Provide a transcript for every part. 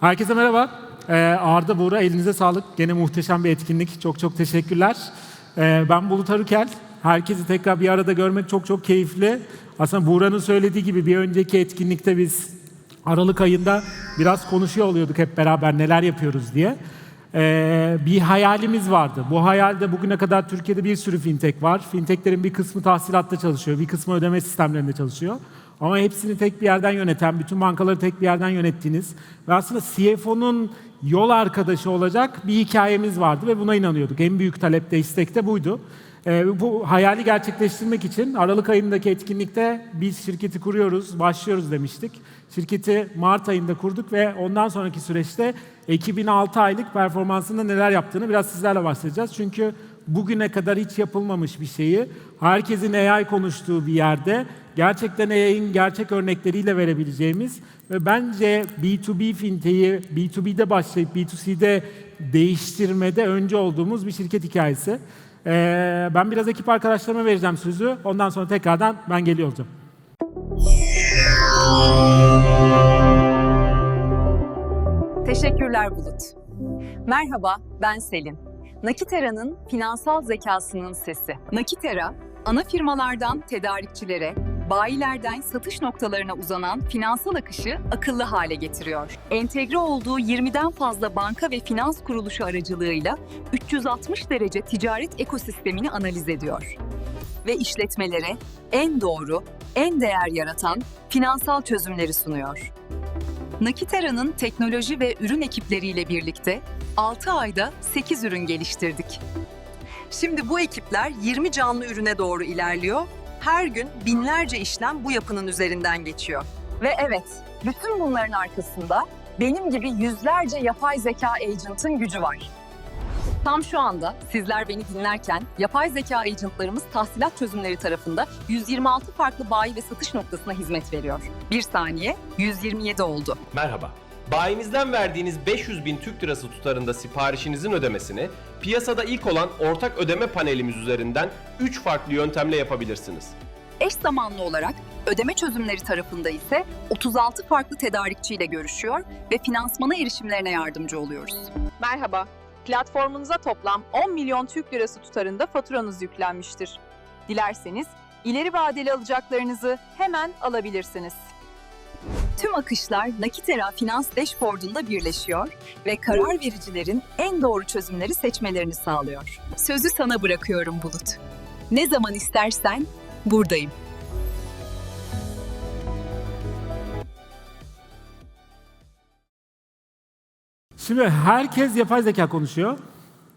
Herkese merhaba. Ee, Arda Buğra elinize sağlık. Gene muhteşem bir etkinlik. Çok çok teşekkürler. Ee, ben Bulut Arıkel. Herkesi tekrar bir arada görmek çok çok keyifli. Aslında Buğra'nın söylediği gibi bir önceki etkinlikte biz Aralık ayında biraz konuşuyor oluyorduk hep beraber neler yapıyoruz diye. Ee, bir hayalimiz vardı. Bu hayalde bugüne kadar Türkiye'de bir sürü fintech var. Fintechlerin bir kısmı tahsilatta çalışıyor, bir kısmı ödeme sistemlerinde çalışıyor. Ama hepsini tek bir yerden yöneten, bütün bankaları tek bir yerden yönettiğiniz ve aslında CFO'nun yol arkadaşı olacak bir hikayemiz vardı ve buna inanıyorduk. En büyük talep de istek de buydu. Ee, bu hayali gerçekleştirmek için Aralık ayındaki etkinlikte biz şirketi kuruyoruz, başlıyoruz demiştik. Şirketi Mart ayında kurduk ve ondan sonraki süreçte ekibin 6 aylık performansında neler yaptığını biraz sizlerle bahsedeceğiz. Çünkü bugüne kadar hiç yapılmamış bir şeyi herkesin AI konuştuğu bir yerde gerçekten AI'nin gerçek örnekleriyle verebileceğimiz ve bence B2B fintech'i B2B'de başlayıp B2C'de değiştirmede önce olduğumuz bir şirket hikayesi. Ee, ben biraz ekip arkadaşlarıma vereceğim sözü. Ondan sonra tekrardan ben geliyor olacağım. Teşekkürler Bulut. Merhaba, ben Selin. Nakitera'nın finansal zekasının sesi. Nakitera, ana firmalardan tedarikçilere, bayilerden satış noktalarına uzanan finansal akışı akıllı hale getiriyor. Entegre olduğu 20'den fazla banka ve finans kuruluşu aracılığıyla 360 derece ticaret ekosistemini analiz ediyor. Ve işletmelere en doğru, en değer yaratan finansal çözümleri sunuyor. Nakitera'nın teknoloji ve ürün ekipleriyle birlikte 6 ayda 8 ürün geliştirdik. Şimdi bu ekipler 20 canlı ürüne doğru ilerliyor. Her gün binlerce işlem bu yapının üzerinden geçiyor. Ve evet, bütün bunların arkasında benim gibi yüzlerce yapay zeka agent'ın gücü var. Tam şu anda sizler beni dinlerken yapay zeka agentlarımız tahsilat çözümleri tarafında 126 farklı bayi ve satış noktasına hizmet veriyor. Bir saniye 127 oldu. Merhaba. Bayinizden verdiğiniz 500 bin Türk lirası tutarında siparişinizin ödemesini piyasada ilk olan ortak ödeme panelimiz üzerinden 3 farklı yöntemle yapabilirsiniz. Eş zamanlı olarak ödeme çözümleri tarafında ise 36 farklı tedarikçiyle görüşüyor ve finansmana erişimlerine yardımcı oluyoruz. Merhaba. Platformunuza toplam 10 milyon Türk lirası tutarında faturanız yüklenmiştir. Dilerseniz ileri vadeli alacaklarınızı hemen alabilirsiniz. Tüm akışlar Nakitera Finans Dashboard'unda birleşiyor ve karar vericilerin en doğru çözümleri seçmelerini sağlıyor. Sözü sana bırakıyorum Bulut. Ne zaman istersen buradayım. Şimdi herkes yapay zeka konuşuyor.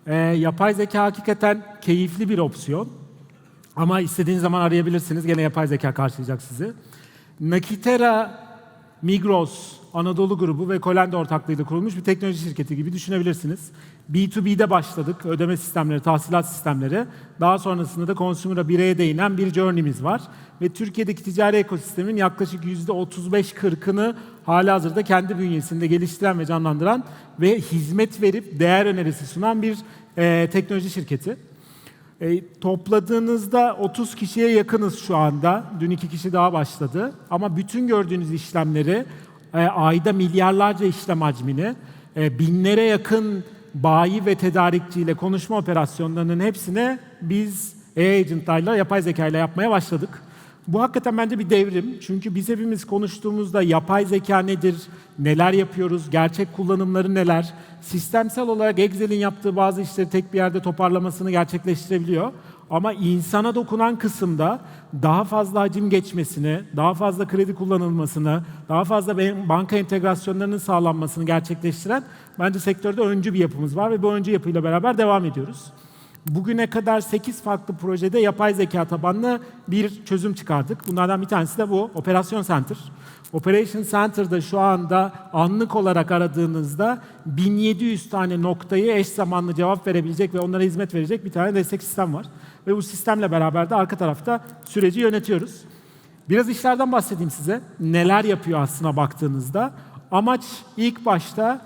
Ee, yapay zeka hakikaten keyifli bir opsiyon. Ama istediğiniz zaman arayabilirsiniz. Gene yapay zeka karşılayacak sizi. Nakitera, Migros, Anadolu Grubu ve Kolende ortaklığıyla kurulmuş bir teknoloji şirketi gibi düşünebilirsiniz. B2B'de başladık. Ödeme sistemleri, tahsilat sistemleri. Daha sonrasında da consumer'a bireye değinen bir journey'miz var. Ve Türkiye'deki ticari ekosistemin yaklaşık %35-40'ını halihazırda kendi bünyesinde geliştiren ve canlandıran ve hizmet verip değer önerisi sunan bir e, teknoloji şirketi. E, topladığınızda 30 kişiye yakınız şu anda. Dün iki kişi daha başladı. Ama bütün gördüğünüz işlemleri e, ayda milyarlarca işlem hacmini, e, binlere yakın bayi ve tedarikçiyle konuşma operasyonlarının hepsine biz e-agentlarla, yapay zeka ile yapmaya başladık. Bu hakikaten bence bir devrim. Çünkü biz hepimiz konuştuğumuzda yapay zeka nedir, neler yapıyoruz, gerçek kullanımları neler, sistemsel olarak Excel'in yaptığı bazı işleri tek bir yerde toparlamasını gerçekleştirebiliyor. Ama insana dokunan kısımda daha fazla hacim geçmesini, daha fazla kredi kullanılmasını, daha fazla banka entegrasyonlarının sağlanmasını gerçekleştiren bence sektörde öncü bir yapımız var ve bu öncü yapıyla beraber devam ediyoruz. Bugüne kadar 8 farklı projede yapay zeka tabanlı bir çözüm çıkardık. Bunlardan bir tanesi de bu Operasyon Center. Operation Center'da şu anda anlık olarak aradığınızda 1700 tane noktayı eş zamanlı cevap verebilecek ve onlara hizmet verecek bir tane destek sistem var. Ve bu sistemle beraber de arka tarafta süreci yönetiyoruz. Biraz işlerden bahsedeyim size. Neler yapıyor aslına baktığınızda. Amaç ilk başta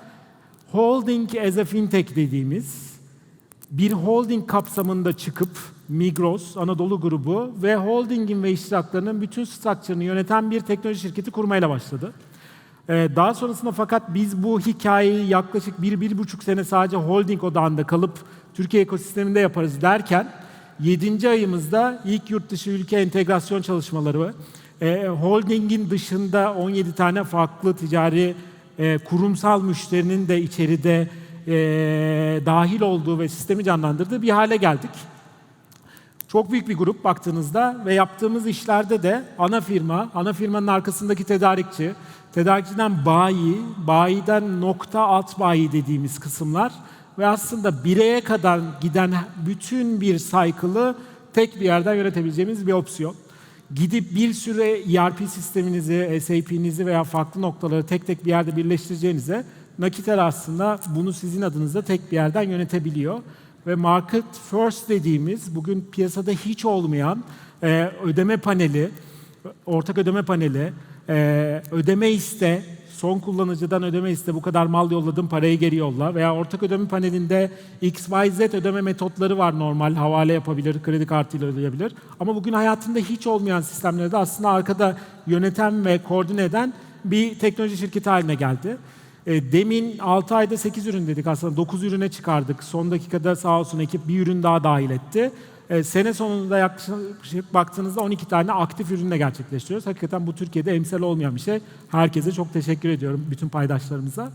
holding as a fintech dediğimiz bir holding kapsamında çıkıp Migros, Anadolu Grubu ve holdingin ve iştiraklarının bütün structure'ını yöneten bir teknoloji şirketi kurmayla başladı. Ee, daha sonrasında fakat biz bu hikayeyi yaklaşık bir, bir buçuk sene sadece holding odağında kalıp Türkiye ekosisteminde yaparız derken 7. ayımızda ilk yurt dışı ülke entegrasyon çalışmaları e, holdingin dışında 17 tane farklı ticari e, kurumsal müşterinin de içeride e, dahil olduğu ve sistemi canlandırdığı bir hale geldik. Çok büyük bir grup baktığınızda ve yaptığımız işlerde de ana firma, ana firmanın arkasındaki tedarikçi, tedarikçiden bayi, bayiden nokta alt bayi dediğimiz kısımlar ve aslında bireye kadar giden bütün bir cycle'ı tek bir yerden yönetebileceğimiz bir opsiyon. Gidip bir sürü ERP sisteminizi, SAP'nizi veya farklı noktaları tek tek bir yerde birleştireceğinize Nakiter aslında bunu sizin adınıza tek bir yerden yönetebiliyor ve market first dediğimiz bugün piyasada hiç olmayan e, ödeme paneli, ortak ödeme paneli, e, ödeme iste, son kullanıcıdan ödeme iste bu kadar mal yolladım parayı geri yolla veya ortak ödeme panelinde XYZ ödeme metotları var normal havale yapabilir, kredi kartıyla ödeyebilir. Ama bugün hayatında hiç olmayan sistemleri de aslında arkada yöneten ve koordine eden bir teknoloji şirketi haline geldi. E, Demin 6 ayda 8 ürün dedik aslında 9 ürüne çıkardık. Son dakikada sağ olsun ekip bir ürün daha dahil etti. E, Sene sonunda yaklaşık baktığınızda 12 tane aktif ürünle gerçekleştiriyoruz. Hakikaten bu Türkiye'de emsal olmayan bir şey. Herkese çok teşekkür ediyorum bütün paydaşlarımıza.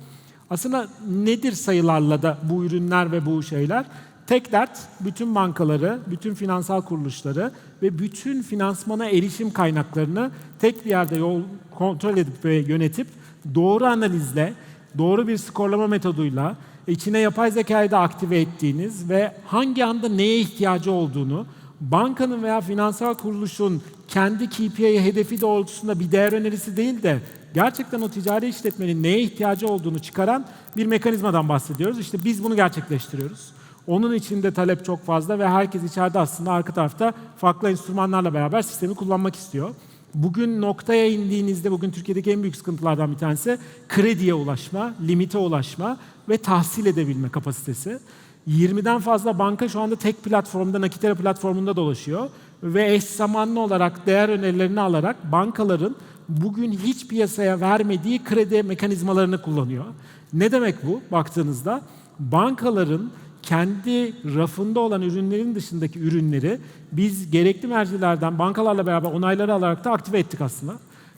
Aslında nedir sayılarla da bu ürünler ve bu şeyler? Tek dert bütün bankaları, bütün finansal kuruluşları ve bütün finansmana erişim kaynaklarını tek bir yerde yol kontrol edip ve yönetip doğru analizle, doğru bir skorlama metoduyla içine yapay zekayı da aktive ettiğiniz ve hangi anda neye ihtiyacı olduğunu bankanın veya finansal kuruluşun kendi KPI hedefi doğrultusunda bir değer önerisi değil de gerçekten o ticari işletmenin neye ihtiyacı olduğunu çıkaran bir mekanizmadan bahsediyoruz. İşte biz bunu gerçekleştiriyoruz. Onun için de talep çok fazla ve herkes içeride aslında arka tarafta farklı enstrümanlarla beraber sistemi kullanmak istiyor. Bugün noktaya indiğinizde bugün Türkiye'deki en büyük sıkıntılardan bir tanesi krediye ulaşma, limite ulaşma ve tahsil edebilme kapasitesi. 20'den fazla banka şu anda tek platformda, Nakitera platformunda dolaşıyor ve eş zamanlı olarak değer önerilerini alarak bankaların bugün hiç piyasaya vermediği kredi mekanizmalarını kullanıyor. Ne demek bu baktığınızda? Bankaların kendi rafında olan ürünlerin dışındaki ürünleri biz gerekli mercilerden bankalarla beraber onayları alarak da aktive ettik aslında.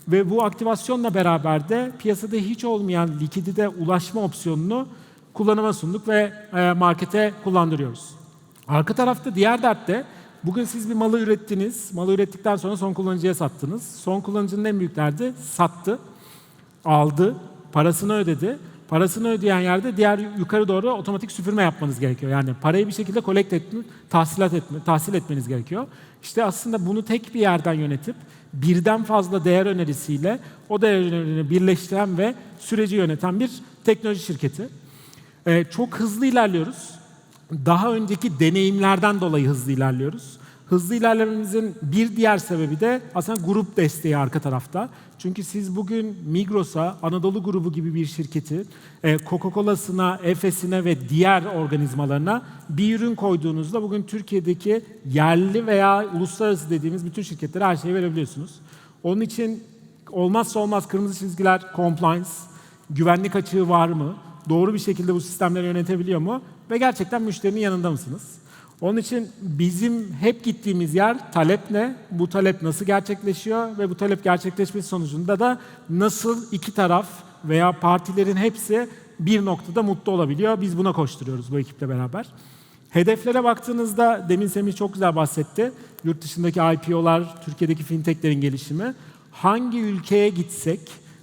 Ve bu aktivasyonla beraber de piyasada hiç olmayan likidite ulaşma opsiyonunu kullanıma sunduk ve e, markete kullandırıyoruz. Arka tarafta diğer dert de bugün siz bir malı ürettiniz. Malı ürettikten sonra son kullanıcıya sattınız. Son kullanıcının en büyük derdi sattı, aldı, parasını ödedi. Parasını ödeyen yerde diğer yukarı doğru otomatik süpürme yapmanız gerekiyor. Yani parayı bir şekilde kolekt etme, tahsilat etme, tahsil etmeniz gerekiyor. İşte aslında bunu tek bir yerden yönetip birden fazla değer önerisiyle o değer önerini birleştiren ve süreci yöneten bir teknoloji şirketi. Ee, çok hızlı ilerliyoruz. Daha önceki deneyimlerden dolayı hızlı ilerliyoruz. Hızlı ilerlememizin bir diğer sebebi de aslında grup desteği arka tarafta. Çünkü siz bugün Migros'a, Anadolu grubu gibi bir şirketi, e, Coca-Cola'sına, Efes'ine ve diğer organizmalarına bir ürün koyduğunuzda bugün Türkiye'deki yerli veya uluslararası dediğimiz bütün şirketlere her şeyi verebiliyorsunuz. Onun için olmazsa olmaz kırmızı çizgiler compliance, güvenlik açığı var mı? Doğru bir şekilde bu sistemleri yönetebiliyor mu? Ve gerçekten müşterinin yanında mısınız? Onun için bizim hep gittiğimiz yer talep ne? Bu talep nasıl gerçekleşiyor? Ve bu talep gerçekleşmesi sonucunda da nasıl iki taraf veya partilerin hepsi bir noktada mutlu olabiliyor? Biz buna koşturuyoruz bu ekiple beraber. Hedeflere baktığınızda demin Semih çok güzel bahsetti. Yurt dışındaki IPO'lar, Türkiye'deki fintechlerin gelişimi. Hangi ülkeye gitsek,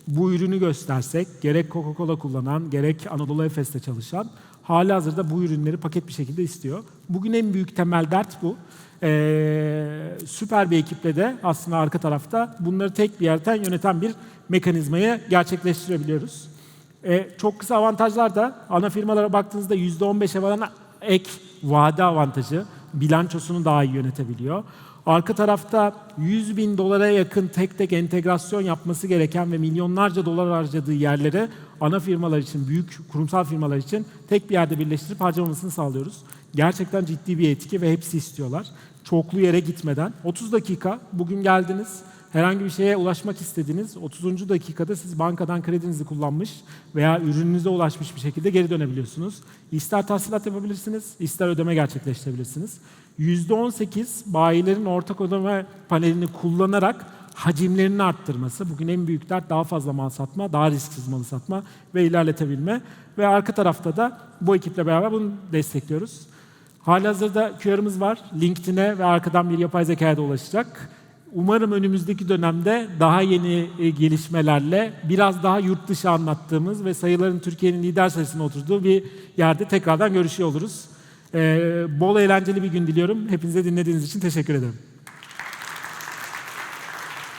bu ürünü göstersek, gerek Coca-Cola kullanan, gerek Anadolu Efes'te çalışan, hali hazırda bu ürünleri paket bir şekilde istiyor. Bugün en büyük temel dert bu. Ee, süper bir ekiple de aslında arka tarafta bunları tek bir yerden yöneten bir mekanizmayı gerçekleştirebiliyoruz. Ee, çok kısa avantajlar da ana firmalara baktığınızda %15'e varan ek vade avantajı, bilançosunu daha iyi yönetebiliyor. Arka tarafta 100 bin dolara yakın tek tek entegrasyon yapması gereken ve milyonlarca dolar harcadığı yerlere ana firmalar için, büyük kurumsal firmalar için tek bir yerde birleştirip harcamasını sağlıyoruz. Gerçekten ciddi bir etki ve hepsi istiyorlar. Çoklu yere gitmeden. 30 dakika bugün geldiniz. herhangi bir şeye ulaşmak istediğiniz 30. dakikada siz bankadan kredinizi kullanmış veya ürününüze ulaşmış bir şekilde geri dönebiliyorsunuz. İster tahsilat yapabilirsiniz, ister ödeme gerçekleştirebilirsiniz. %18 bayilerin ortak ödeme panelini kullanarak hacimlerini arttırması. Bugün en büyük dert daha fazla mal satma, daha risksiz malı satma ve ilerletebilme. Ve arka tarafta da bu ekiple beraber bunu destekliyoruz. Halihazırda QR'ımız var. LinkedIn'e ve arkadan bir yapay zekaya da ulaşacak. Umarım önümüzdeki dönemde daha yeni e, gelişmelerle biraz daha yurt dışı anlattığımız ve sayıların Türkiye'nin lider sayısına oturduğu bir yerde tekrardan görüşüyor oluruz. Ee, bol eğlenceli bir gün diliyorum. Hepinize dinlediğiniz için teşekkür ederim.